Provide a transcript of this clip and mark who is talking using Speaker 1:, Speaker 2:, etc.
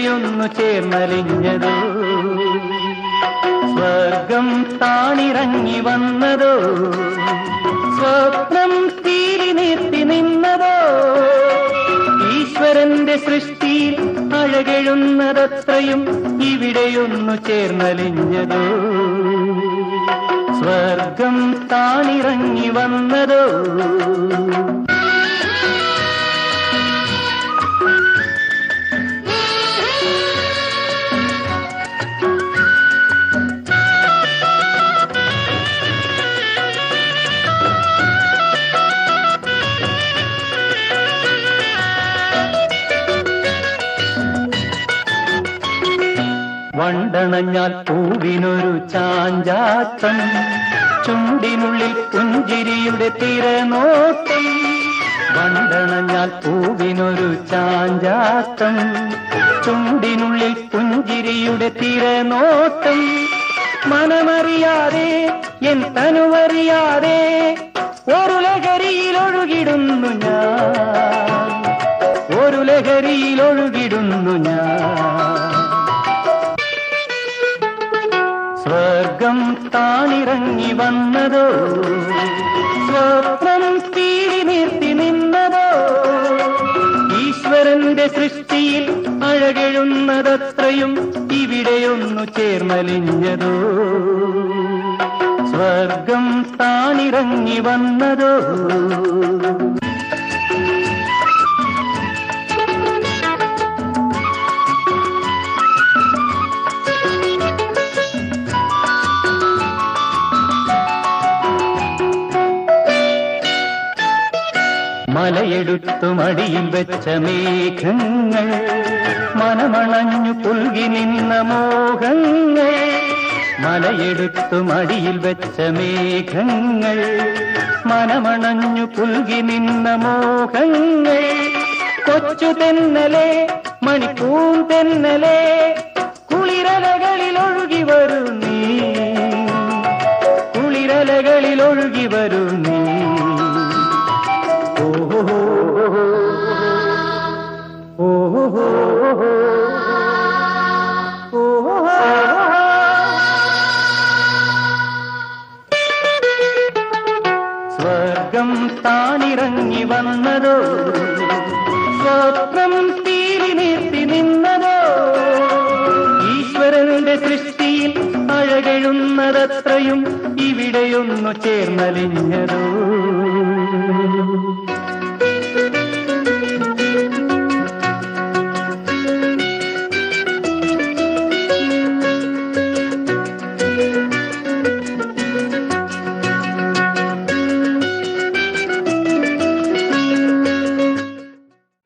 Speaker 1: ഇവിടെയൊന്നു ചേർന്നലിഞ്ഞതോ സ്വർഗം താണിറങ്ങി വന്നതോ. സ്വപ്നം തീരി നിർത്തി നിന്നതോ. ഈശ്വരന്റെ സൃഷ്ടിയിൽ അഴകെഴുന്നതത്രയും ഇവിടെയൊന്നു ചേർന്നലിഞ്ഞതോ. സ്വർഗം താണിറങ്ങി വന്നതോ. വണ്ടണഞ്ഞാൽ പൂവിനൊരു ചാഞ്ചാത്തം ചുണ്ടിനുള്ളിൽ പുഞ്ചിരിയുടെ തിരനോട്ടം വണ്ടണഞ്ഞാൽ പൂവിനൊരു ചാഞ്ചാത്തം ചുണ്ടിനുള്ളിൽ പുഞ്ചിരിയുടെ തിരനോട്ടം മനമറിയാതെ എൻ തനുവറിയാതെ ഒരു ലഹരിയിൽ ഒഴുകിടുന്നു ഞാൻ. ഒരു ലഹരിയിൽ ഒഴുകിടുന്നു സ്വർഗം താണിറങ്ങി വന്നതോ? സ്വപ്നം തീരി നിർത്തി നിന്നതോ? ഈശ്വരന്റെ സൃഷ്ടിയിൽ അഴകെഴുന്നതത്രയും ഇവിടെയൊന്നു ചേർന്നലിഞ്ഞതോ? സ്വർഗം താണിറങ്ങി വന്നതോ? മലയെടുത്തു മടിയിൽ വെച്ച മേഘങ്ങൾ മനമണഞ്ഞു പുൽകി നിന്ന മോഹങ്ങൾ മലയെടുത്തു മടിയിൽ വെച്ച മേഘങ്ങൾ മനമണഞ്ഞു പുൽകി നിന്ന മോഹങ്ങൾ കൊച്ചു തെന്നലെ മണിപ്പൂൻ തെന്നലെ കുളിരലകളിൽ ഒഴുകി വരും നീ കുളിരലകളിൽ ഒഴുകി വരൂ നീ താനിറങ്ങി വന്നതോ. സ്വപ്നം തീരി നീർത്തി നിന്നതോ. ഈശ്വരന്റെ സൃഷ്ടിയിൽ അഴകെഴുന്നതത്രയും ഇവിടെയൊന്നു ചേർന്നലിഞ്ഞതോ.